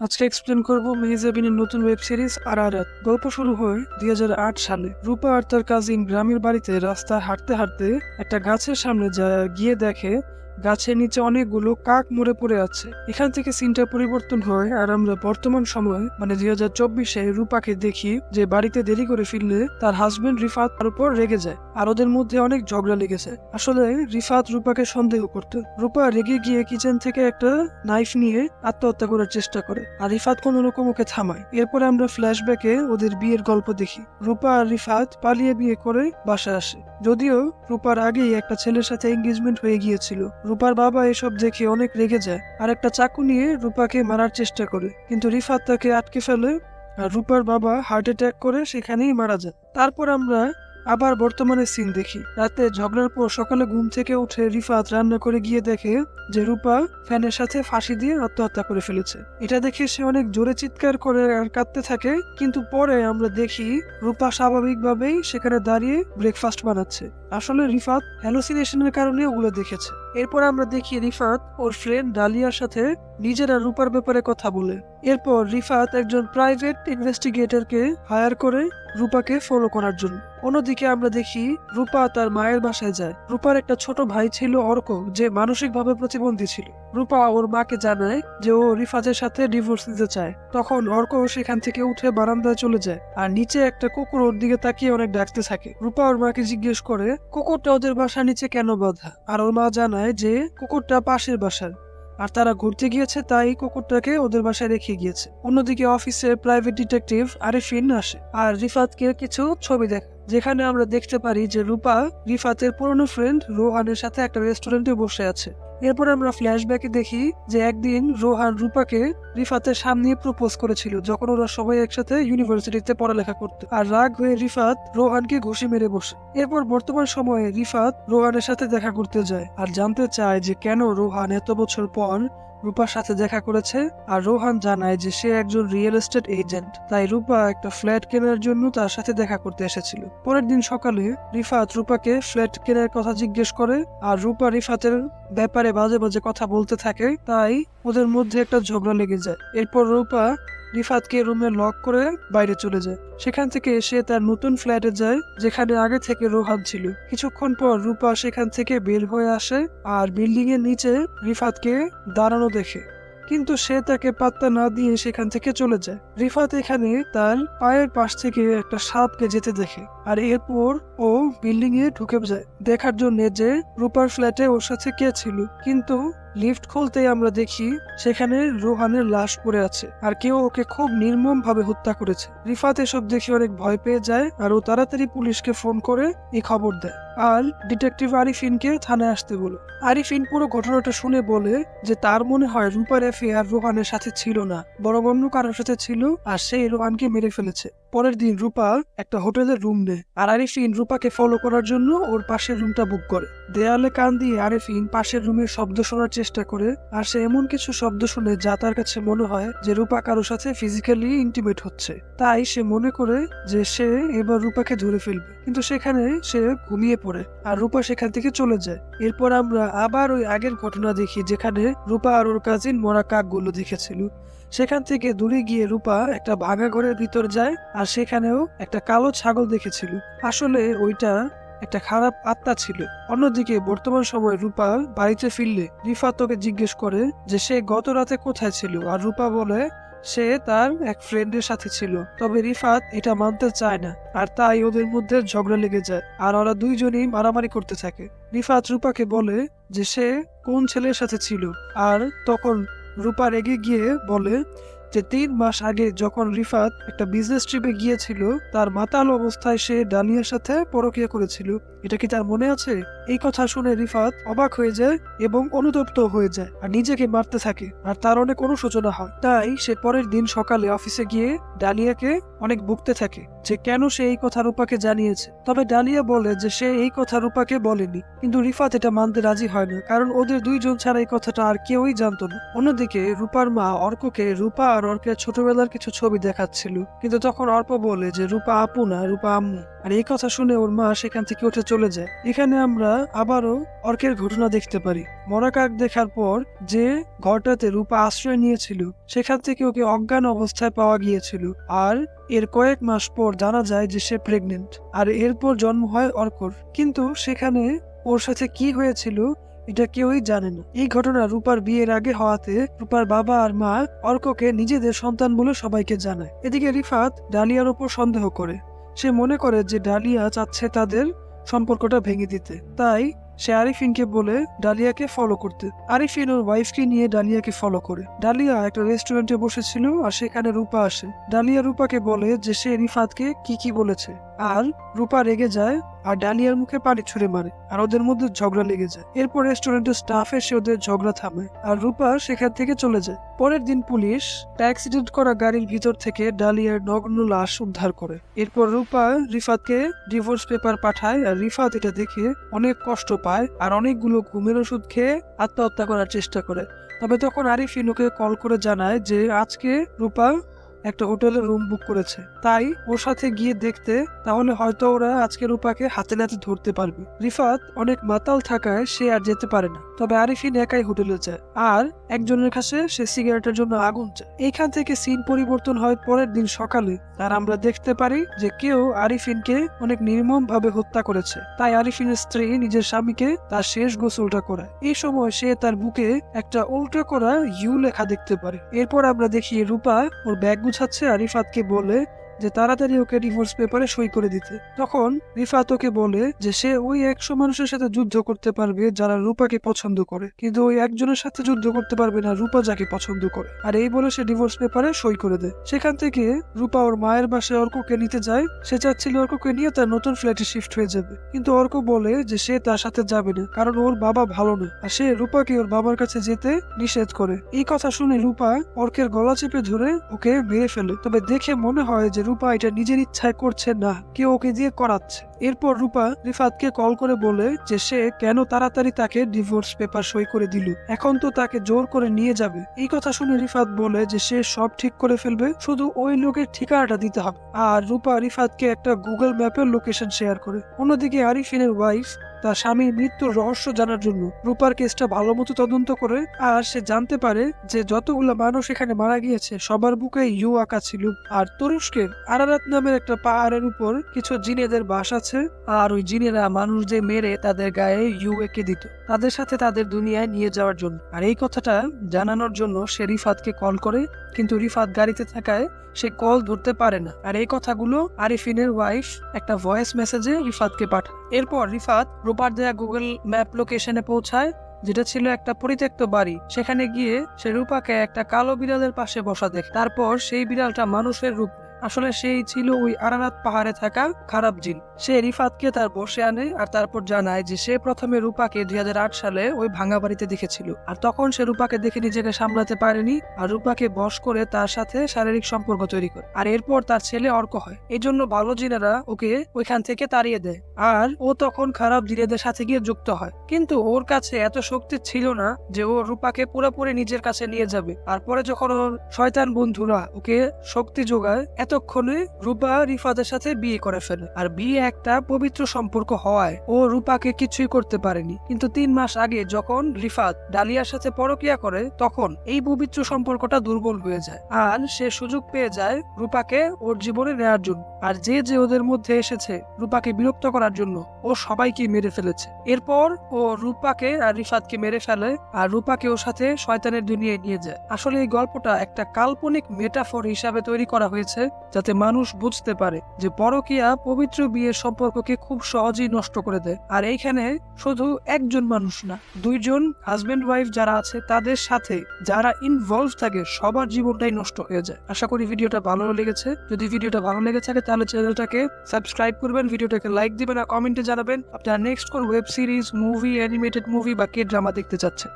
আজকে এক্সপ্লেন করব মেহজাবিনের নতুন ওয়েব সিরিজ আর গল্প শুরু হয় দুই হাজার আট সালে। রূপা আর তার কাজিন গ্রামের বাড়িতে রাস্তায় হাঁটতে হাঁটতে একটা গাছের সামনে যা গিয়ে দেখে গাছের নিচে অনেকগুলো কাক মরে পড়ে আছে। এখান থেকে সিনটা পরিবর্তন হয় আর আমরা বর্তমান সময়ে মানে দুই হাজার চব্বিশে রূপাকে দেখি যে বাড়িতে দেরি করে ফিরলে তার হাজবেন্ড রিফাত তার উপর রেগে যায় আর ওদের মধ্যে অনেক ঝগড়া লেগেছে। আসলে রিফাত রূপাকে সন্দেহ করত। রূপা রেগে গিয়ে কিচেন থেকে একটা নাইফ নিয়ে আত্মহত্যা করার চেষ্টা করে আর রিফাত কোন রকম ওকে থামায়। এরপরে আমরা ফ্ল্যাশব্যাকে ওদের বিয়ের গল্প দেখি। রূপা আর রিফাত পালিয়ে বিয়ে করে বাসায় আসে। যদিও রূপার আগেই একটা ছেলের সাথে এঙ্গেজমেন্ট হয়ে গিয়েছিল। রূপার বাবা এসব দেখে অনেক রেগে যায় আর একটা চাকু নিয়ে রূপাকে মারার চেষ্টা করে। কিন্তু রিফাত তাকে আটকে ফেলে আর রূপার বাবা হার্ট অ্যাটাক করে সেখানেই মারা যায়। তারপর আমরা আবার বর্তমানে সিন দেখি। রাতে ঝগড়ার পর সকালে ঘুম থেকে উঠে রিফাত রান্না করে গিয়ে দেখে যে রূপা ফ্যানের সাথে ফাঁসি দিয়ে আত্মহত্যা করে ফেলেছে। এটা দেখে সে অনেক জোরে চিৎকার করে আর কাঁদতে থাকে, কিন্তু পরে আমরা দেখি রূপা স্বাভাবিকভাবেই সেখানে দাঁড়িয়ে ব্রেকফাস্ট বানাচ্ছে। আসলে রিফাত হ্যালোসিনেশনের কারণে ওগুলো দেখেছে। এরপর আমরা দেখি রিফাত ওর ফ্রেন্ড ডালিয়ার সাথে নিজেরা রূপার ব্যাপারে কথা বলে। এরপর রিফাত একজন প্রাইভেট ইনভেস্টিগেটরকে হায়ার করে রূপাকে ফলো করার জন্য। অন্যদিকে আমরা দেখি রূপা তার মায়ের বাসায় যায়। রূপার একটা ছোট ভাই ছিল অর্ক, যে মানসিকভাবে প্রতিবন্ধী ছিল। রূপা ওর মাকে জানায় যে ও রিফাতের সাথে ডিভোর্স নিতে চায়। তখন অর্ক সেখান থেকে উঠে বারান্দায় চলে যায় আর নিচে একটা কুকুর ওর দিকে তাকিয়ে অনেক ডাকতে থাকে। রূপা ওর মাকে জিজ্ঞেস করে, কুকুরটা ওদের বাসার নিচে কেন বাধা? আর ওর মা জানায় যে কুকুরটা পাশের বাসার। আর তারা ঘুরতে গিয়েছে, তাই কুকুরটাকে ওদের বাসায় রেখে গিয়েছে। অন্যদিকে অফিসের প্রাইভেট ডিটেকটিভ আরিফিন আসে। আর রিফাতকে কিছু ছবি দেখ যেখানে আমরা দেখতে পারি যে রূপা রিফাতের পুরনো ফ্রেন্ড রোহানের সাথে একটা রেস্টুরেন্টে বসে আছে। এরপর আমরা ফ্ল্যাশব্যাকে দেখি যে একদিন রোহান রূপাকে রিফাতের সামনে প্রপোজ করেছিল, যখন ওরা সবাই একসাথে ইউনিভার্সিটিতে পড়ালেখা করতো। আর রাগ হয়ে রিফাত রোহানকে ঘুষি মেরে বসে। এরপর বর্তমান সময়ে রিফাত রোহানের সাথে দেখা করতে যায়, আর জানতে চায় যে কেন রোহান এত বছর পর রূপার সাথে দেখা করেছে, আর রোহান জানায় যে সে একজন রিয়েল এস্টেট এজেন্ট তাই রূপা একটা ফ্ল্যাট কেনার জন্য তার সাথে দেখা করতে এসেছিল। পরের দিন সকালে রিফাত রূপাকে ফ্ল্যাট কেনার কথা জিজ্ঞেস করে, আর রূপা রিফাতের ব্যাপারে বাজে বাজে কথা বলতে থাকে, তাই ওদের মধ্যে একটা ঝগড়া লেগে যায়। এরপর রূপা রিফাতকে রুমে লক করে বাইরে চলে যায়। সেখান থেকে সে তার নতুন ফ্ল্যাটে যায়, যেখানে আগে থেকে রোহান ছিল। কিছুক্ষণ পর রূপা সেখান থেকে বের হয়ে আসে আর বিল্ডিং এর নিচে রিফাতকে দাঁড়ানো দেখে। কিন্তু সে তাকে পাত্তা না দিয়ে সেখান থেকে চলে যায়। রিফাত এখানে তার পায়ের পাশ থেকে একটা সাপকে যেতে দেখে আর এরপর ও বিল্ডিং এ ঢুকে যায়। দেখার জন্য যে রূপার ফ্ল্যাটে ওর সাথে কে ছিল। কিন্তু লিফট খুলতেই আমরা দেখি সেখানে রোহানের লাশ পড়ে আছে আর কেউ ওকে খুব নির্মম ভাবে হত্যা করেছে। রিফাত এসব দেখে অনেক ভয় পেয়ে যায় আর ও তাড়াতাড়ি পুলিশকে ফোন করে এই খবর দেয়। আর ডিটেকটিভ আরিফিনকে থানায় আসতে বলে। আরিফিন পুরো ঘটনাটা শুনে বলে যে তার মনে হয় রূপার অ্যাফেয়ার রোহানের সাথে ছিল না, বরং অন্য কারোর সাথে ছিল আর সেই রোহানকে মেরে ফেলেছে। পরের দিন রূপা একটা হোটেলের রুম নেয় আর আরিফিন রূপাকে ফলো করার জন্য ওর পাশের রুমটা বুক করে। দেয়ালে কান দিয়ে আরিফিন পাশের রুমের শব্দ শোনার চেষ্টা করে আর সে এমন কিছু শব্দ শুনে যা তার কাছে মনে হয় যে রূপা কারোর সাথে ফিজিক্যালি ইন্টিমেট হচ্ছে। তাই সে মনে করে যে সে এবার রূপাকে ধরে ফেলবে, কিন্তু সেখানে সে ঘুমিয়ে পড়ে। আর রূপা সেখান থেকে চলে যায়। এরপর আমরা আবার ওই আগের ঘটনা দেখি যেখানে রূপা আর ওর কাজিন মরা কাকগুলো দেখেছিল। সেখান থেকে দূরে গিয়ে রূপা একটা ভাঙা ঘরের ভিতর যায় আর সেখানেও একটা কালো ছাগল দেখেছিল। আসলে ওইটা একটা খারাপ আত্মা ছিল। অন্যদিকে বর্তমান সময়ে রূপা বাড়িতে ফিরলে রিফা তোকে জিজ্ঞেস করে যে সে গত রাতে কোথায় ছিল? আর রূপা বলে সে তার এক ফ্রেন্ডের সাথে ছিল, তবে রিফাত এটা মানতে চায় না, আর তাই ওদের মধ্যে ঝগড়া লেগে যায়, আর ওরা দুইজনই মারামারি করতে থাকে। রিফাত রূপাকে বলে যে সে কোন ছেলের সাথে ছিল, আর তখন রূপা রেগে গিয়ে বলে যে তিন মাস আগে যখন রিফাত একটা বিজনেস ট্রিপে গিয়েছিল, তার মাতাল অবস্থায় সে ডালিয়ার সাথে পরকিয়া করেছিল। এটা কি তার মনে আছে? এই কথা শুনে রিফাত অবাক হয়ে যায় এবং অনুতপ্ত হয়ে যায় আর নিজেকে মারতে থাকে আর তার অনেক অনুশোচনা হয়। তাই সে পরের দিন সকালে অফিসে গিয়ে ডালিয়াকে অনেক বকতে থাকে যে কেন সে এই কথা রূপাকে জানিয়েছে। তবে ডালিয়া বলে যে সে এই কথা রূপাকে বলেনি, কিন্তু রিফাত এটা মানতে রাজি হয় না কারণ ওদের দুইজন ছাড়া এই কথাটা আর কেউই জানতো না। অন্যদিকে রূপার মা অর্ককে রূপা আর অর্কের ছোটবেলার কিছু ছবি দেখাচ্ছিল, কিন্তু তখন অর্ক বলে যে রূপা আপু না, রূপা আম্মু। আর এই কথা শুনে ওর মা সেখান থেকে উঠে চলে যায়। এখানে আমরা আবারও অর্কের ঘটনা দেখতে পারি। মরা কাক দেখার পর যে ঘরটাতে রূপা আশ্রয় নিয়েছিল, সেখান থেকে ওকে অজ্ঞান অবস্থায় পাওয়া গিয়েছিল। আর এর কয়েক মাস পর জানা যায় যে সে প্রেগনেন্ট আর এরপর জন্ম হয় অর্কর। কিন্তু সেখানে ওর সাথে কি হয়েছিল, এটা কেউই জানে না। এই ঘটনা রূপার বিয়ের আগে হওয়াতে রূপার বাবা আর মা অর্ককে নিজেদের সন্তান বলে সবাইকে জানায়। এদিকে রিফাত ডালিয়ার ওপর সন্দেহ করে। সে মনে করে যে ডালিয়া চাচ্ছে তাদের সম্পর্কটা ভেঙে দিতে। তাই সে আরিফিনকে বলে ডালিয়াকে ফলো করতে। আরিফিন ওর ওয়াইফকে নিয়ে ডালিয়াকে ফলো করে। ডালিয়া একটা রেস্টুরেন্টে বসেছিল আর সেখানে রূপা আসে। ডালিয়া রূপাকে বলে যে সে রিফাতকে কি কি বলেছে। আর রূপা রেগে যায় আর ডালিয়ার মুখে পানি ছুঁড়ে মারে আর ওদের মধ্যে ঝগড়া লেগে যায়। এরপর রেস্টুরেন্টের স্টাফ এসে ওদের ঝগড়া থামে আর রূপা সেখান থেকে চলে যায়। পরের দিন পুলিশ অ্যাক্সিডেন্ট করা গাড়ির ভিতর থেকে ডালিয়ার নগ্ন লাশ উদ্ধার করে। এরপর রূপা রিফাতকে ডিভোর্স পেপার পাঠায় আর রিফাত এটা দেখে অনেক কষ্ট পায়। আর অনেকগুলো ঘুমের ওষুধ খেয়ে আত্মহত্যা করার চেষ্টা করে। তবে তখন আরিফ ইনুকে কল করে জানায় যে, আজকে রূপা একটা হোটেলে রুম বুক করেছে। তাই ওর সাথে গিয়ে দেখতে, তাহলে হয়তো ওরা আজকে রূপাকে হাতে নাতে ধরতে পারবে। রিফাত অনেক মাতাল থাকায় সে আর যেতে পারে না। তবে আরিফিন একাই হোটেলে যায়। আর একজনের কাছে সে সিগারেটের জন্য আগুন চায়। এইখান থেকে সিন পরিবর্তন হয় পরের দিন সকালে। আর আমরা দেখতে পারি যে কেউ আরিফিনকে অনেক নির্মম ভাবে হত্যা করেছে। তাই আরিফিনের স্ত্রী নিজের স্বামীকে তার শেষ গোসলটা করায়। এই সময় সে তার বুকে একটা উল্টো করা ইউ লেখা দেখতে পারে। এরপর আমরা দেখি রূপা ওর ব্যাগ গুছাচ্ছে আরিফাতকে রিফাতকে বলে যে তাড়াতাড়ি ওকে ডিভোর্স পেপারে সই করে দিতে। তখন রিফাত ওকে বলে যে সে ওই একশো মানুষের সাথে যুদ্ধ করতে পারবে যারা রূপাকে পছন্দ করে। কিন্তু ওই একজনের সাথে যুদ্ধ করতে পারবে না, রূপা যাকে পছন্দ করে। আর এই বলে সে ডিভোর্স পেপারে সই করে দেয়। সেখান থেকে রূপা ওর মায়ের বাসায় অর্ককে নিতে যায়। সে চাচ্ছিল অর্ককে নিয়ে তার নতুন ফ্ল্যাটে শিফট হয়ে যাবে। কিন্তু অর্ক বলে যে সে তার সাথে যাবে না, কারণ ওর বাবা ভালো না। আর সে রূপাকে ওর বাবার কাছে যেতে নিষেধ করে। এই কথা শুনে রূপা অর্কের গলা চেপে ধরে ওকে মেরে ফেলে। তবে দেখে মনে হয় যে রূপা এটা নিজের ইচ্ছায় করছে না কেউ ওকে দিয়ে করাচ্ছে। এরপর রূপা রিফাতকে কল করে বলে যে সে কেন তাড়াতাড়ি তাকে ডিভোর্স পেপার সই করে দিল। এখন তো তাকে জোর করে নিয়ে যাবে। এই কথা শুনে রিফাত বলে যে সে সব ঠিক করে ফেলবে, শুধু ওই লোকের ঠিকানাটা দিতে হবে। আর রূপা রিফাতকে একটা গুগল ম্যাপের লোকেশন শেয়ার করে। অন্যদিকে আরিফিনের ওয়াইফ তার স্বামীর মৃত্যুর রহস্য জানার জন্য রূপার কেসটা ভালো মতো তদন্ত করে, আর সে জানতে পারে যে যতগুলো মানুষ এখানে মারা গিয়েছে, সবার বুকে ইউ আঁকা ছিল। আর তুরস্কের আরারাত নামের একটা পাহাড়ের উপর কিছু জিনেদের বাস আছে আর ওই জিনেরা মানুষদের মেরে তাদের গায়ে ইউ এঁকে দিত। তাদের সাথে তাদের দুনিয়ায় নিয়ে যাওয়ার জন্য। আর এই কথাটা জানানোর জন্য সে রিফাতকে কল করে, কিন্তু রিফাত গাড়িতে থাকায় সে কল ধরতে পারে না। আর এই কথাগুলো আরিফিনের ওয়াইফ একটা ভয়েস মেসেজে রিফাতকে পাঠায়। এরপর রিফাত রূপার দেয়া গুগল ম্যাপ লোকেশনে পৌঁছায়, যেটা ছিল একটা পরিত্যক্ত বাড়ি। সেখানে গিয়ে সে রূপাকে একটা কালো বিড়ালের পাশে বসা দেখে। তারপর সেই বিড়ালটা মানুষের রূপ। আসলে সেই ছিল ওই আরারাত পাহাড়ে থাকা খারাপ জিন। সে রিফাতকে তার বসে আনে আর তারপর জানায় যে সে প্রথমে রূপাকে দুই হাজার আট সালে ওই ভাঙা বাড়িতে দেখেছিল। আর তখন সে রূপাকে দেখে নিজেকে সামলাতে পারেনি আর রূপাকে বশ করে তার সাথে শারীরিক সম্পর্ক তৈরি করে। আর এরপর তার ছেলে অর্ক হয়। এই জন্য ভালো জিনেরা ওকে ওইখান থেকে তাড়িয়ে দেয়। আর ও তখন খারাপ জিনেদের সাথে গিয়ে যুক্ত হয়। কিন্তু ওর কাছে এত শক্তি ছিল না যে ও রূপাকে পুরোপুরি নিজের কাছে নিয়ে যাবে। আর পরে যখন ওর শয়তান বন্ধুরা ওকে শক্তি যোগায় এতক্ষণে রূপা রিফাতের সাথে বিয়ে করে ফেলে। আর বিয়ে একটা পবিত্র সম্পর্ক হওয়ায় ও রূপাকে কিছুই করতে পারেনি। কিন্তু তিন মাস আগে যখন রিফাত ডালিয়ার সাথে পরকিয়া করে, তখন এই পবিত্র সম্পর্কটা দুর্বল হয়ে যায়। আর সে সুযোগ পেয়ে যায় রূপাকে ওর জীবনে নেওয়ার জন্য। আর যে যে ওদের মধ্যে এসেছে রূপাকে বিরক্ত করার জন্য, ও সবাইকে মেরে ফেলেছে। এরপর ও রূপাকে আর রিফাতকে মেরে ফেলে, আর রূপাকে ওর সাথে শয়তানের দুনিয়ায় নিয়ে যায়। আসলে এই গল্পটা একটা কাল্পনিক মেটাফর হিসাবে তৈরি করা হয়েছে। যাতে মানুষ বুঝতে পারে যে পরকিয়া পবিত্র বিয়ের সম্পর্ককে খুব সহজেই নষ্ট করে দেয়। আর এইখানে শুধু একজন মানুষ না, দুইজন হাজবেন্ড ওয়াইফ যারা আছে তাদের সাথে যারা ইনভলভ থাকে, সবার জীবনটাই নষ্ট হয়ে যায়। আশা করি ভিডিওটা ভালো লেগেছে। যদি ভিডিওটা ভালো লেগে থাকে তাহলে চ্যানেলটাকে সাবস্ক্রাইব করবেন, ভিডিওটাকে লাইক দিবেন আর কমেন্টে জানাবেন। আপনারা নেক্সট কোন web series movie animated movie বা কে ড্রামা দেখতে চাচ্ছেন?